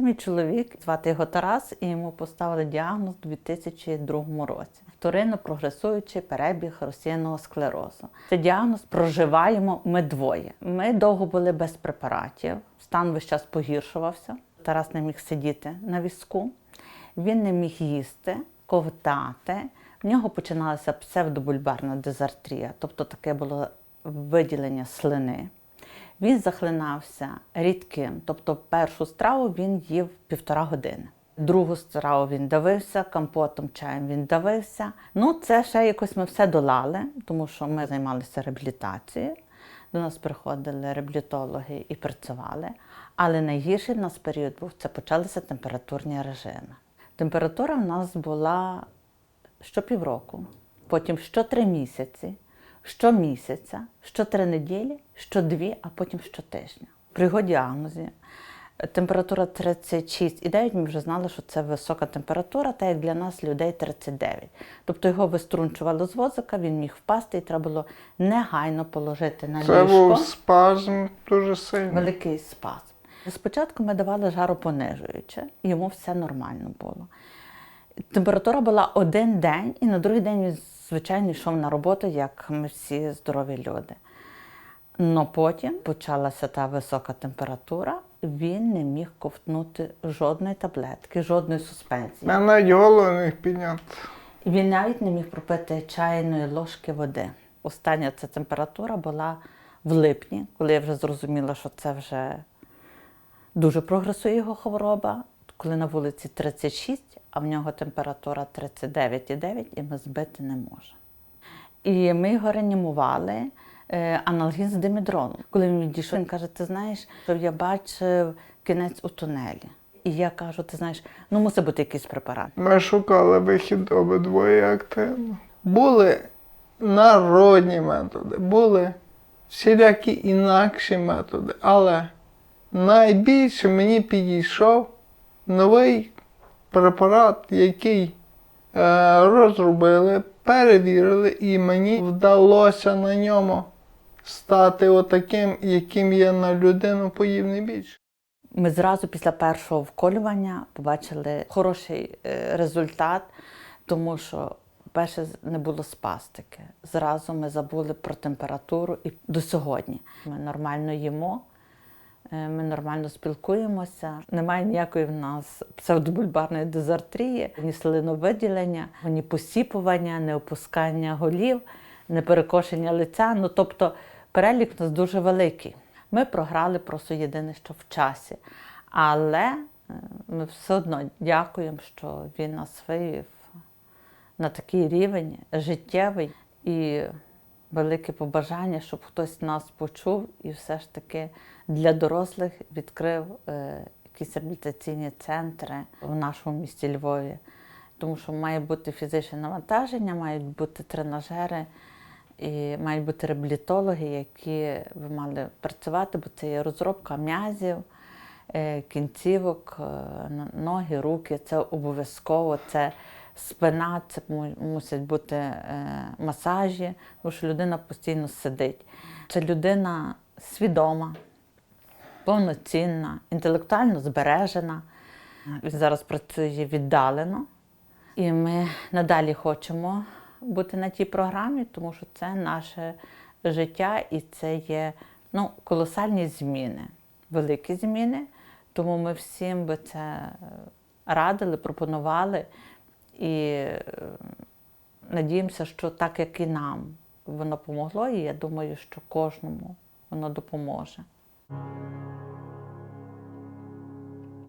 Це мій чоловік, звати його Тарас, і йому поставили діагноз у 2002 році. Вторинно прогресуючий перебіг розсіяного склерозу. Це діагноз проживаємо ми двоє. Ми довго були без препаратів, стан весь час погіршувався. Тарас не міг сидіти на візку, він не міг їсти, ковтати. В нього починалася псевдобульбарна дизартрія, тобто таке було виділення слини. Він захлинався рідким, тобто першу страву він їв півтора години. Другу страву він давився, компотом, чаєм він давився. Ну, це ще якось ми все долали, тому що ми займалися реабілітацією. До нас приходили реабілітологи і працювали. Але найгірший в нас період був це почалися температурні режими. Температура в нас була щопівроку, потім щотри місяці, щомісяця, щотри неділі, щодві, а потім щотижня. При його діагнозі е, температура 36,9, ми вже знали, що це висока температура, та як для нас людей 39. Тобто його виструнчували з возика, він міг впасти, і треба було негайно положити на Це був спазм дуже сильний. Великий спазм. Спочатку ми давали жаропонижуюче, йому все нормально було. Температура була один день, і на другий день він, звичайно, йшов на роботу, як ми всі здорові люди. Но потім почалася та висока температура, він не міг ковтнути жодної таблетки, жодної суспензії. Я навіть голову не міг підняти. Він навіть не міг пропити чайної ложки води. Остання ця температура була в липні, коли я вже зрозуміла, що це вже дуже прогресує його хвороба. Коли на вулиці 36, а в нього температура 39,9, і ми збити не можемо. І ми його реанімували е, аналгін з димедроном. Коли він відійшов, він каже: ти знаєш, що я бачив кінець у тунелі. І я кажу: ти знаєш, ну мусить бути якийсь препарат. Ми шукали вихід обидвоє активно. Були народні методи, були всілякі інакші методи, але найбільше мені підійшов новий препарат, який е, розробили, перевірили, і мені вдалося на ньому стати отаким, яким є на людину подібний більше. Ми зразу після першого вколювання побачили хороший е, результат, тому що, перше, не було спастики. Зразу ми забули про температуру і до сьогодні. Ми нормально їмо, ми нормально спілкуємося. Немає ніякої в нас псевдобульбарної дизартрії, ні слиновиділення, ні посіпування, ні опускання голів, ні перекошення лиця. Ну, тобто перелік у нас дуже великий. Ми програли просто єдине, що в часі. Але е, ми все одно дякуємо, що він нас вивів на такий рівень життєвий і велике побажання, щоб хтось нас почув і все ж таки для дорослих відкрив е, якісь реабілітаційні центри в нашому місті Львові. Тому що має бути фізичне навантаження, мають бути тренажери. І мають бути реабілітологи, які ви мали працювати, бо це є розробка м'язів, е, кінцівок, е, ноги, руки. Це обов'язково, це спина, це мусять бути е, масажі, тому що людина постійно сидить. Це людина свідома, повноцінна, інтелектуально збережена. Він зараз працює віддалено. І ми надалі хочемо бути на тій програмі, тому що це наше життя і це є ну, колосальні зміни, великі зміни. Тому ми всім би це е, радили, пропонували і е, надіємося, що так як і нам воно помогло, і я думаю, що кожному воно допоможе.